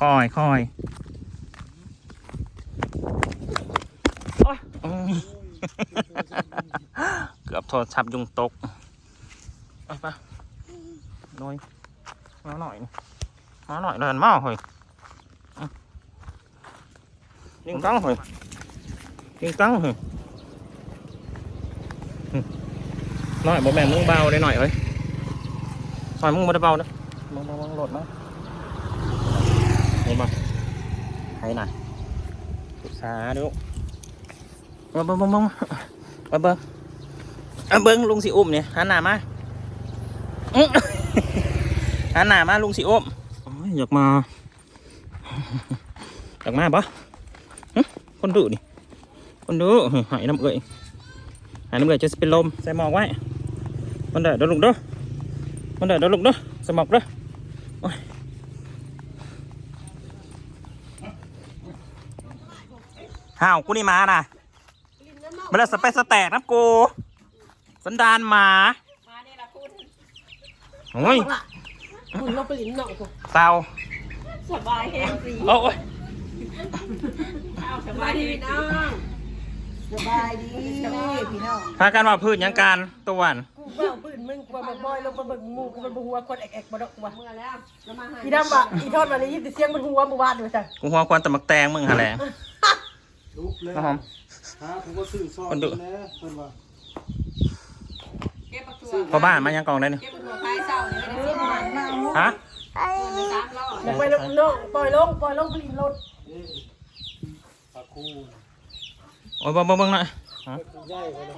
คอยคอยโอ๊ยอืมเกือบโทรศัพท์ยุงตกไปปะหน่อย มาหน่อยนี่มาหน่อยเลยมาเฮ้ยอืมยิงตั้งเฮ้ยยิงตั้งเฮ้ยอืมหน่อยบ่แม่นมึงเบาได้หน่อยเอ้ยหน่อยมึงบ่ได้เบาเด้อมึงมึงมึงโหลดมาเห็นบ่ให้หน่อยศึกษาดูเบิ่งเบิ่งเบิ่งเบิ่งเบิ่งเบิ่งเอาเบิ่งลุงสิอุ้มเนี่ยหันหน้ามาอื้อหันหน้ามาลุงสิอุ้มโอ้ยอยากมาอยากมาปะหึคนดุนี่คนดุหายน้ำเอ่ยหายน้ำเอ่ยจะเป็นลมใส่หมอกไว้มันเดือดเดี๋ยวลุกเด้อมันเดือดเดี๋ยวลุกเด้อใส่หมอกเด้อโอ้ย ห้าวกูนี่มาน่ะมาแล้วสเปซสแตกนะกูสันดานหมามาเนี่ยละคุณโอ้ยคุณลงไปลิ้นหน่อยกูเตาสบายแห้งสิโอ้ยเอาสสบาบายยดีดีนะน้องสบายดีพี่น้องพากันว่าพืชหยังการตะวันกูเบ้าปืนมึงกูมาบ่อยลงมาเบิ่งหมูกูมันบ่หัวคนแอกๆบ่ดอกกูว่าเมื่อแล้วแล้วมาหาอีดำว่ะอีทอดวันนี้ยินแต่เสียงมันหัวเมื่อวานด้วยจ้ะกูหัวควันตะมักแตงมึงหาแหละ ลุกเลยครับผมฮะผมก็ซื้อซอยคนดุแน่เพิ่นว่าเก็บปักตัวพอบ้านมายังกองได้นี่เก็บปักตัวท้ายเศร้าเนี่ยไม่ได้ซื้อมาฮะเงินสามร้อยลงไปลงน้องปล่อยลงปล่อยลงไปลิ้นรถเอ๊ะปลาคูโอ้ยเบิ่งเบิ่งเบิ่งหน่อยฮะใหญ่ไปเลย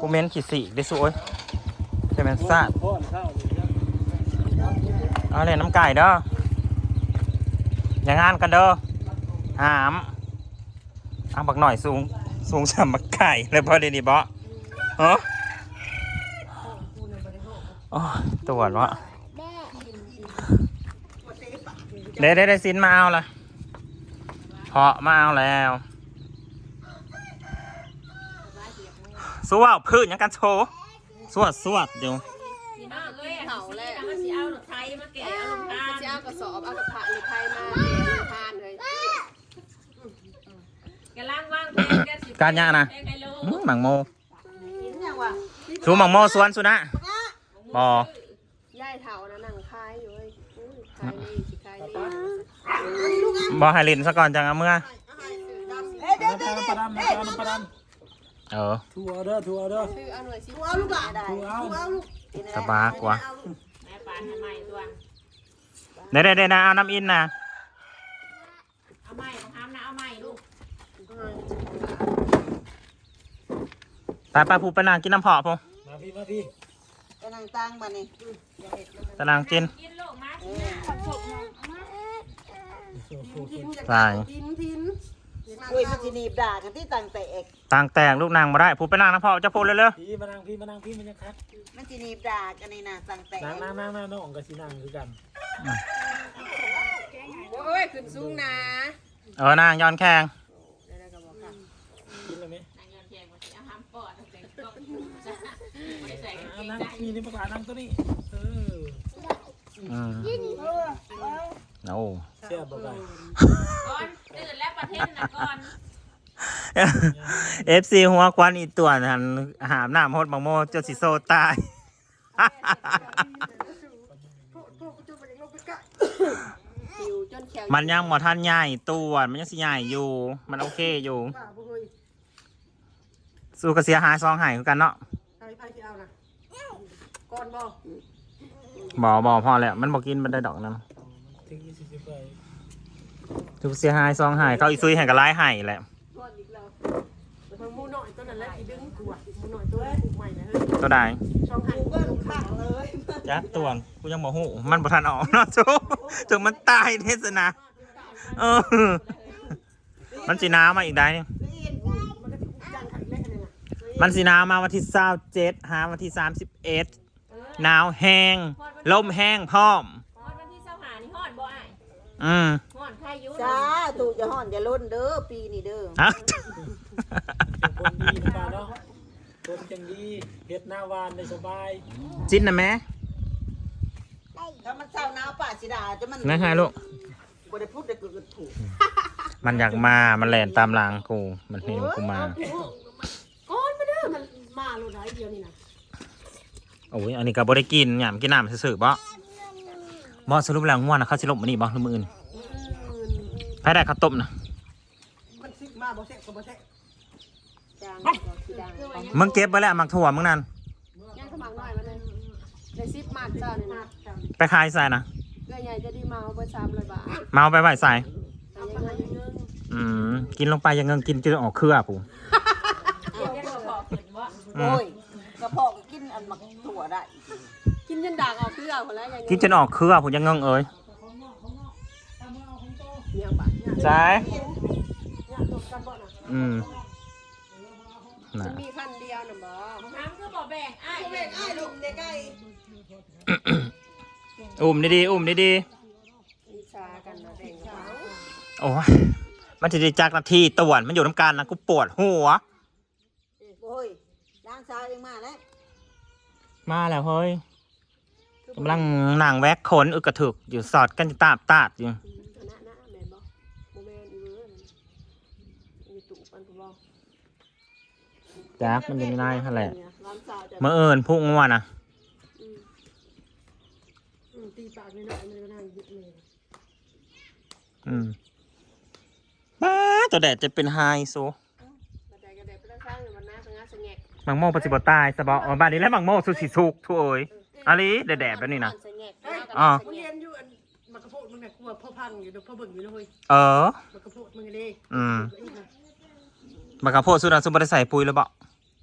กูเม้นขีดสีได้สวยใช่ไหมนซาดพ่อนข้าวนี่นะเอาเลยน้ำไก่เด้ออย่างงานกันเด้อหาม เอาบักหน่อยสูง สูงสามบักไก่เลยพอดีนี่บ่ฮะโอ้ยตัวจวะเด้ได้ได้สินมาเอาละเพาะมาเอาแล้วสวดพืชยังกันโชว์สวดสวดเดี๋ยวพี่น้องเอ้ยเขาเลยมันสิเอารถไทยมาแกะเอาลงทานจะเอากระสอบเอากระถางหรือไทยมาเทลงทานเลย กำลังว่างเพลงกันสิการยานะเพลงไฮโลอื้อหมังโมยังว่ะสูหมังโมสวนสุนะบอย่ายเถานะนั่งคายอยู่เว้ยอุ้ยคายนี่สิคายนี่บอไฮลินซะก่อนจังเอาเมื่อน้ำปลาน้ำปลาดำน้ำปลาน้ำปลาดเออำทัวเด้อทัวเด้อซื้อเอาหน่อยสิเอาลูกหลานได้ทัวเอาเอาลูกสบายกว่าแม่ปานทำไมตัวเด้เด้เด้นะเอาน้ำอินนะ เอาใหม่ของอ้ำนะเอาใหม่ลูก ตายไปผูไปนางกินน้ำเพาะพงมาพี่มาพี่กำลังตั้งมานี่ตะนางกินกินลูกมาสิโซ่โซ่ทิ้นจากตายทิ้นทิ้นอุ้ยมันสิหนีบด่ากันที่ต่างแต่เอกต่างแตกลูกนางมาได้ผูไปนางน้ำเพาะจะพูดเร็วพี่มานั่งพี่มานั่งพี่มันยังคักมันสิหนีบด่ากันนี่นะต่างแต่นั่งนั่งนั่งนั่งน้องกับสีนั่งคือกันโอ้ยขึ้นสูงนะๆเออนางย้อนแข่ง กินเลยไหม นางเงินเพียงวันนี้เอาห้ามปอดเอาใส่กล้อง ไม่ได้ใส่กางเกงนั่งใจพี่นี่ปลานั่งตัวนี้ เอออืมโอ้เสียบบ่ไปก่อนตื่นแล้วประเทศนะก่อนเอฟซีหัวควันอีตัวนันหามหน้าโฮดบังโมเจาสิโซตายหิวจนแขวมันยังหมอทันใหญ่ตัวมันยังสิใหญ่อยู่ มันโอเคอยู่ป่าบ่เฮ้ยสู้กับเสียหายซองหายคือกันเนาะ ก่อนบ่บอบอพอแล้วมันบอกกินมันได้ดอกนั้นถึงยี่สิบไปถูกเสียหายซองหายเขาอีซุยแห่งกร้ายหายแหละทอดอีกแล้วมันมูน้อยตัวนั้นแหละที่ดึงกูอะหมูน้อยตัวผูกใหม่นะเฮ้ยตัวใดช่องหันก็ลูกข้างเลยจักตัวกูยังบอกหูมันบ่ทันออกเนาะจุถึงมันตายเทศนะเออมันสีน้ำมาอีกได้นี่เล่นมันก็จังขันเล่นเลยนะ มันสีน้ำมาวันที่เศร้าเจ็ดหาวันที่สามสิบเอ็ดหนาวแห้งลมแห้งพร้อมฮอดวันที่เสาหานี่ฮอดบ่อ้ายอืมฮอดใครอยู่จ้าตู่จะห่อนจะล้นเด้อปีนี้เด้อฮะคนดีนะป้าเนาะคนจังดีเฮ็ดหน้าวานได้สบายจิ้นนะแม่ถ้ามันเศร้าหนาวป่าสิดาจะมันนะฮะลูก บ่ได้พูดได้เกิดถูกมันอยากมา มันแล่นตามหลังกู มันเห็นกูมา เอผู้ก้อนมาเด้อมันมาโลดได้เดียวนี่นะโอ้ยอันนี้ก็บ่ได้กินหยามกินน้ำซื่อๆบ่บ่สรุปแล้วง่วงนะเขาสิลบมานี่บ่หรือมื้ออื่นอืมไผได้ข้าวต้มนะมันซิมาบ่แซ่บก็บ่แซ่บจางก็สีดังมึงเก็บไว้แล้วมักถั่วมึงนั่นย่างขมังหน่อยมาเลยได้สิบมาดเจ้าเลยนะไปขายใส่นะเกลือใหญ่จะดีเมาเบอร์สามร้อยบาทมาเอาไปไว้ใส่แต่ยังไงยังเงินอืมกินลงไปอยังเงินกินจนออกเครือผู้ เดี๋ยวจะขอขึ้นว่า อืม โอ้ยกระเพาะก็กินอันมักถั่วได้ กินยันด่างเอาเกลือคนแล้วยังกินจนออกเครือผู้อยังเงินเอ้ยยังบาทใช่เนี่ยตกกันบ่น่ะอืมน่ะมีขั้นเดียวนะบ่น้ำคือบ่แบ่งอ้ายแม่อ้ายลูกเด็กไอ้อุ้มดีๆอุ้มดีมีชากันนะแบ่งเขาๆโอ้ยมันจะได้จักนาทีตะวันมันอยู่น้ำกันนะกูปวดหัวโอ้ย ล้างชาเองมาแล้วมาแล้วเฮ้ยกำลังนางแวกขนอึกกระถึกอยู่สอดกันจะตาบตาดอยู่นะนะแม่นบ่โมเมนต์อีเวอร์มีตุปันกูบ่จักมันอยู่ในนั่นแหละร้านสาวจะเมื่อเอิญพุ่งงัวนะอืมอืมตีปากนิดหน่อยมันก็นั่งยึดเลยอืมบ้าตัวแดดจะเป็นไฮโซปัจจัยก ระเด็บไปแล้วสร้างอยู่มันน่าสงัดสงกมังโม่ปฏิบัติตายสะบออ๋อบ้านนี้แล้วมังโม่สุดสิสุกทุกเอ้ยอะไรแดดๆแบบนี้นะสงกอ่ามึงเรียนอยู่อันมักกะโพดมึงน่ะกลัวพ่อพังอยู่เด้อพ่อเบิ่งอยู่เด้อเฮ้ยเออ มักกะโพดมึงเด้อืมบักกะโพดสุดนะสุบได้ใส่ปุ๋ยแล้วบ่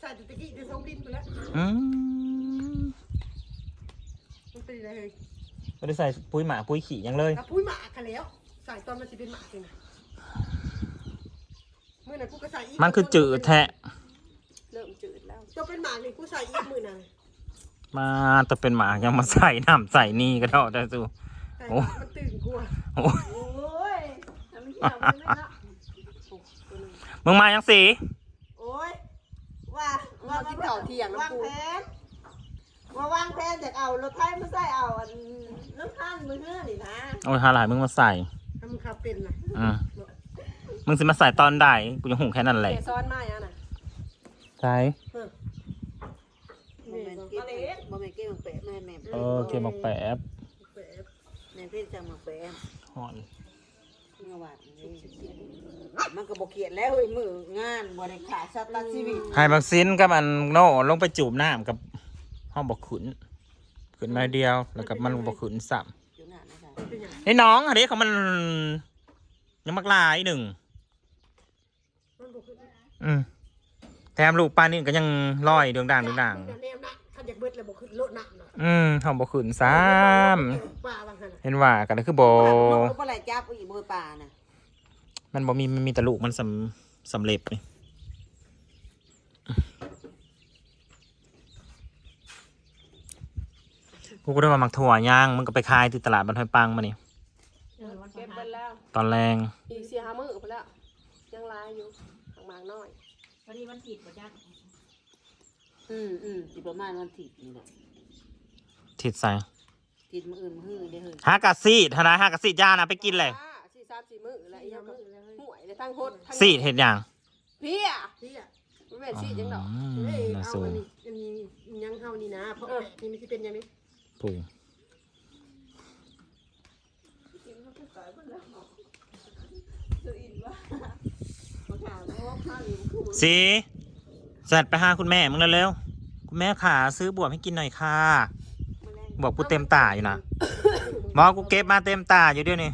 ใส่แต่ตะกี้จะส่งดินไปแล้วอืมมันเป็นอะไรเฮ้ยไม่ได้ใส่ปุ๋ยหมาปุ๋ยขี่หยังเลย กระพุ้ยหมากันแล้วใส่ตอนมันสิเป็นหมาจริงนะ มื้อนั้นกูก็ใส่อีกมันคือจืดแทะเริ่มจืดแล้วจะเป็นหมานี่กูใส่อีกมื้อนั้นมาแต่เป็นหมายังมาใส่น้ำใส่นี่ก็เท่าได้สูใส่โอ้หมามันตื่นกลัวโอ้ยโอ้ยทำไม่เกี่ยวไม่เนาะมึงมายังสีโอ้ยว่าเรากินข้าวเที่ยงวาน้ำงปูแผนว่าวางแผนจากเอารถไถมาใส่เอาอันน้ำข้านมือเฮือนี่นะโอ้ยหาหลายมึงมาใส่ทำขับเป็นนะอืม มึงสิมาใส่ตอนใดกูจะหุงแค่นั้นแหละเกซ้อนมาอย่างน่ะใช่บ่แม่นเก็บบ่แม่นเก็บมังแปะแม่แม่เออเกมบอกแปบแม่พี่จังมังแปะหอนเมื่อวานนี้มันก็บ่เขียนแล้วเฮ้ยมืองานบ่ได้ขาดชะตาชีวิตให้บักซินกับมันโน่ลงไปจูบน้ำกับห้องบอกขุนขุนมาเดียว แล้วกับมันบอกขุนสับอยู่นั่นนะคะไอ้น้องอันนี้เขามันยังมักลายหนึ่ง อืมแถมลูกปลานี่ก็ยังลอยเดืองด่างเดืองด่าง แนวนะถ้าอยากเบิดเลยบอกขึ้นรถหนักหน่อยอืมห้องบอกขุนซ้ป้าบางขนาดำเห็นว่ากันคือโบก็บ่ได้จับอีกบ่ปลาน่ะมันบ่มีมันมีแต่ลูกมันสำสำเร็จนี่กูก็ได้มาหมักถั่วย่างมึงก็ไปขายที่ตลาดบันทอยปังมานี่เออวันเก็เก็บบไปแล้วตอนแรงอีกสี่ห้ามื้อไปแล้วยังลายอยู่หางมากน้อย พอดีมันผิดบ่จักอืมอืมสิประมาณวันที่นี่แหละทิดใส่ติดมื้ออื่นมื้อฮื้อเด้อเฮ้ยฮากาซีดทนายฮากาซีดย่านะไปกินเลยอ่าสี่สามสี่มื้อแล้วอีกห้ามื้อแล้วห่วยเลยทั้งโคตรทั้งซีดเห็ดอย่างเพี่อะที่อะไม่เป็นสี่จังดอก อืมเฮ้ยน่าเอาสูอังนนี้อันนี้ยังเฮานี่นะเพราะนี่มันจะเป็นยังไงปู สีจัดไปหาคุณแม่มึงเร็วๆคุณแม่ขาซื้อบวบให้กินหน่อยค่ะบอกกูเต็มตาอยู่นะบอกกูเก็บมาเต็มตาอยู่เดี๋ยวนี้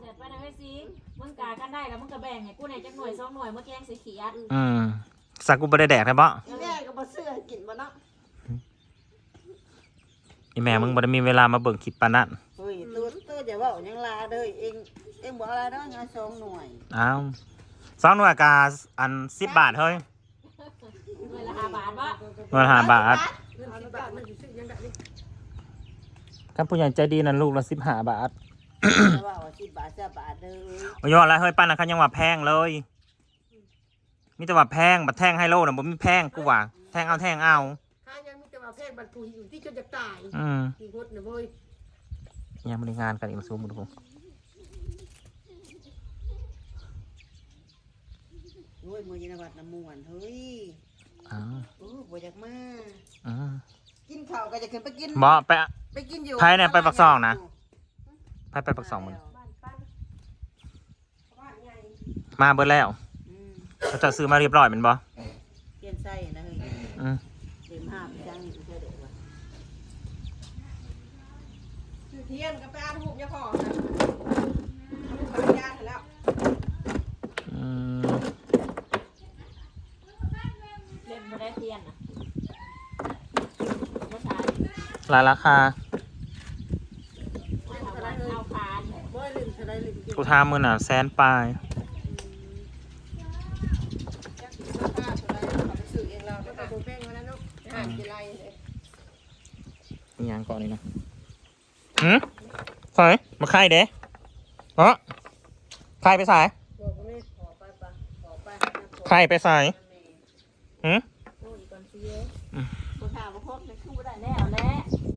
เสร็จไปนะเว้ยสิมึงกากันได้แล้วมึงก็แบ่งให้กูในจักหน่วยสองหน่วยเมื่อกี้ยังสีเขียดอืมสักกูไม่ได้แดกนะบ่อีแม่ก็บ่เสื้อกินบ่เนาะอีแม่มึงบ่ได้มีเวลามาเบิ่งคลิปปานนั้นเฮ้ยตัวตัวจะเว้าหยังลาเด้อเองเองบ่อะไรเนาะงานสองหน่วยอ้าว สองหน่วยกาอันสิบบาทเฮ้ยหน่วยละห้าบาทวะหน่วยละห้าบาทเงินสิบบาทมันอยู่ซื้อยังได้นี่ถ้าผู้ใหญ่ใจดีนั่นลูกละสิบห้าบาทจะว่าว่า10บาท10บาทเด้อโอ้ยอดแล้วเฮ้ยป้านะเขายังว่าแพงเลยมีแต่ว่าแพงบัดแท่งให้โลน่ะบ่มีแพงกูว่าแท่งเอาแท่งเอาถ้ายังมีแต่ว่าแพงบัตรผู้อยู่ที่จนจะตายอืมมีหดนะเว้ยยังบริงานกันอีกมาซูมดู ฮ้ยมือยินวัดน้ำมวนเฮ้ยอ้าวโอ้บ่อยากมาอ้าวกินข้าวก็จะขึ้นไปกินบ่ไป ไปกินอยู่ไผเนี่ยไปปักซองนะ ไปไปปักสองมึงบ้านปั้นบ้านใหญ่มาเบิดแล้วอืมเขาจะซื้อมาเรียบร้อยแมันบ่เปลี่ยนไส้นะเฮ้ยอืมเต็มห้าไปจังนี่กูเจอเด็กว่ะคือเทียนกับไปอาหุบยาพอนะลูกขออนุญาตแล้ว อืม เล่มบ่ได้เทียนน่ะบ่ใช่ รายราคาคานบ่ลืมทาไรลืมกินกูทามมือน่ะแสนปลายอผ้าตัวใดเขาไปซื้อเองเราแล้วก็ก็บ่แป้งมาแล้วเนาะหากินไรเลยมียังก่อนนี่นะหืมใส่มาไข่เด้เนาะไข่ไปใส่บอกว่าแม่ขอไปปะขอไปหาขอไข่ไปใส่หืม